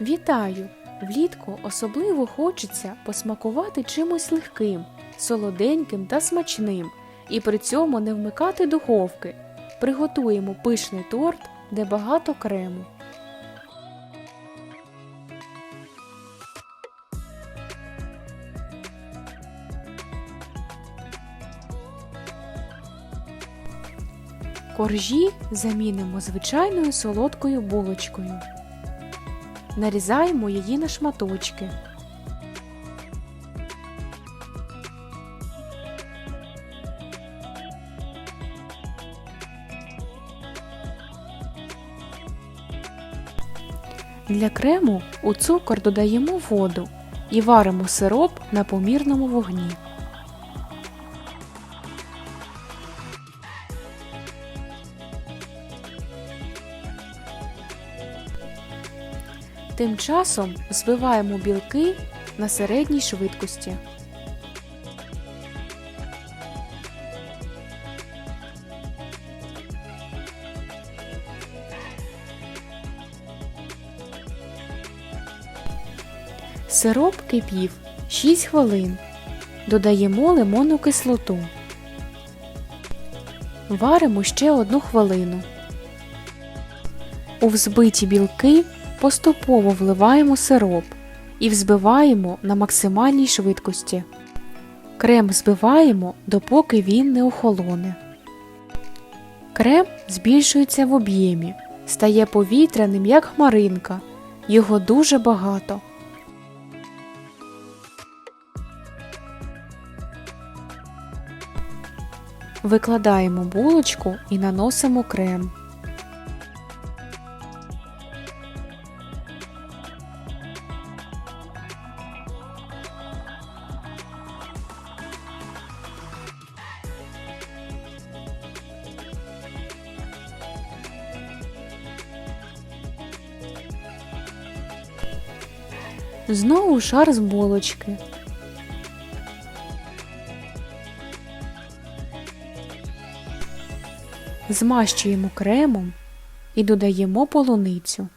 Вітаю! Влітку особливо хочеться посмакувати чимось легким, солоденьким та смачним, і при цьому не вмикати духовки. Приготуємо пишний торт, де багато крему. Коржі замінимо звичайною солодкою булочкою. Нарізаємо її на шматочки. Для крему у цукор додаємо воду і варимо сироп на помірному вогні. Тим часом збиваємо білки на середній швидкості. Сироп кипів 6 хвилин. Додаємо лимонну кислоту. Варимо ще одну хвилину. У взбиті білки поступово вливаємо сироп і взбиваємо на максимальній швидкості. Крем збиваємо, допоки він не охолоне. Крем збільшується в об'ємі, стає повітряним, як хмаринка. Його дуже багато. Викладаємо булочку і наносимо крем. Знову шар з булочки. Змащуємо кремом і додаємо полуницю.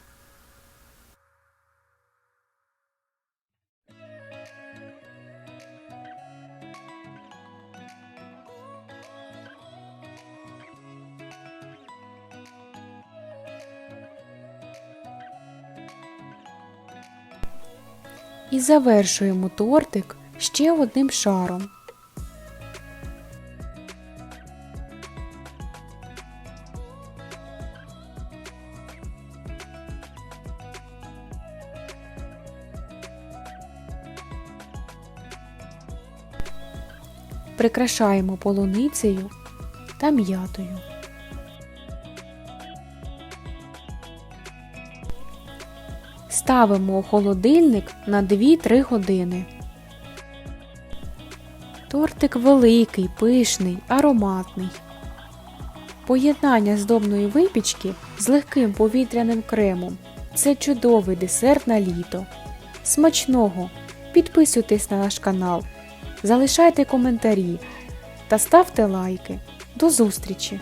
І завершуємо тортик ще одним шаром. Прикрашаємо полуницею та м'ятою. Ставимо у холодильник на 2-3 години. Тортик великий, пишний, ароматний. Поєднання здобної випічки з легким повітряним кремом це чудовий десерт на літо. Смачного! Підписуйтесь на наш канал, залишайте коментарі та ставте лайки. До зустрічі!